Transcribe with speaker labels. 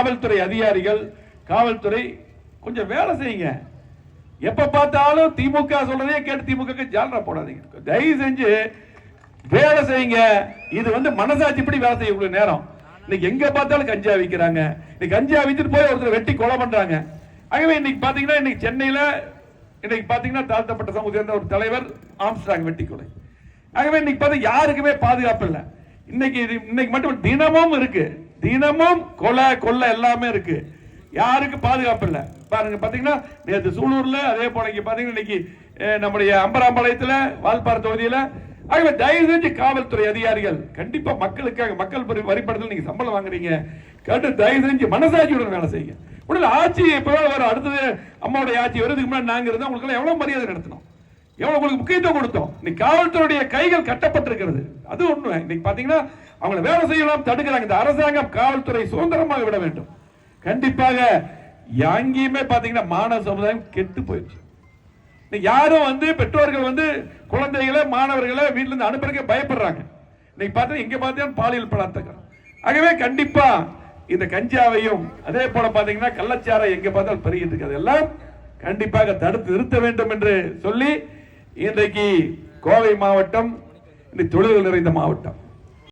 Speaker 1: காவல்துறை அதிகாரிகள் காவல்துறை கொஞ்சம் வேலை செய்யுங்க. எப்ப பார்த்தாலும் திமுக சொல்றதே கேட்டு திமுக ஜாலரா போடாதீங்க. தயவு செஞ்சு வேலை செய்யுங்க. இது வந்து மனசாட்சி இப்படி வேலை செய்யக்கூடிய நேரம். இன்னைக்கு எங்க பார்த்தாலும் கஞ்சா விற்கிறாங்க இன்னைக்கு கஞ்சா வித்துட்டு போய் ஒருத்தர் வெட்டி கொலை பண்றாங்க. ஆகவே இன்னைக்கு பாத்தீங்கன்னா இன்னைக்கு சென்னையில இன்னைக்கு பாத்தீங்கன்னா தாழ்த்தப்பட்ட சமூகத்தை ஒரு தலைவர் ஆம்ஸ்டாங் வெட்டி கொலை ஆகவே இன்னைக்கு பார்த்தா யாருக்குமே பாதுகாப்பு இல்லை. இன்னைக்கு இது- இன்னைக்கு மட்டும் தினமும் இருக்கு. தினமும் கொலை கொள்ளை எல்லாமே இருக்கு. யாருக்கு பாதுகாப்பு இல்லை? பாருங்க பார்த்தீங்கன்னா நேற்று சூலூர்ல அதே போல இங்கே பார்த்தீங்கன்னா இன்னைக்கு நம்முடைய அம்பராம்பாளையத்தில் வால்பாறை தொகுதியில் ஆகவே தயவு செஞ்சு காவல்துறை அதிகாரிகள் கண்டிப்பா மக்களுக்காக மக்கள் வரி- வரிப்படத்தில் நீங்க சம்பளம் வாங்குறீங்க. கண்டு தயவு செஞ்சு மனசாட்சியுடன் வேலை செய்யுங்க. உடனே ஆட்சி இப்போ வரும். அடுத்தது அம்மாவுடைய ஆட்சி வருதுக்கு முன்னாடி நாங்க இருந்தால் உங்களுக்கு எவ்வளோ எவ்வளவு மரியாதை நடத்தணும்? எவ்வளவு உங்களுக்கு முக்கியத்துவம் கொடுத்தோம்? இன்னைக்கு காவல்துறையுடைய கைகள் கட்டப்பட்டிருக்கிறது. அது ஒண்ணு. இன்னைக்கு பாத்தீங்கன்னா அவங்களை வேலை செய்யலாம் தடுக்கிறாங்க. இந்த அரசாங்கம் காவல்துறை சுதந்திரமாக விட வேண்டும். கண்டிப்பாக எங்கேயுமே பாத்தீங்கன்னா மாணவ சமுதாயம் கெட்டு போயிடுச்சு. இன்னைக்கு யாரும் வந்து பெற்றோர்கள் வந்து குழந்தைகளை மாணவர்களை வீட்டில இருந்து அனுப்புறதுக்கு பயப்படுறாங்க. இன்னைக்கு பார்த்தா இங்க பார்த்தா பாலியல் பலாத்தகம் ஆகவே கண்டிப்பா இந்த கஞ்சாவையும் அதே போல பாத்தீங்கன்னா கள்ளச்சாரை எங்க பார்த்தாலும் பெருகிட்டு இருக்கு அதெல்லாம் கண்டிப்பாக தடுத்து நிறுத்த வேண்டும் என்று சொல்லி இன்றைக்கு கோவை மாவட்டம் இன்னைக்கு தொழில்கள் நிறைந்த மாவட்டம்.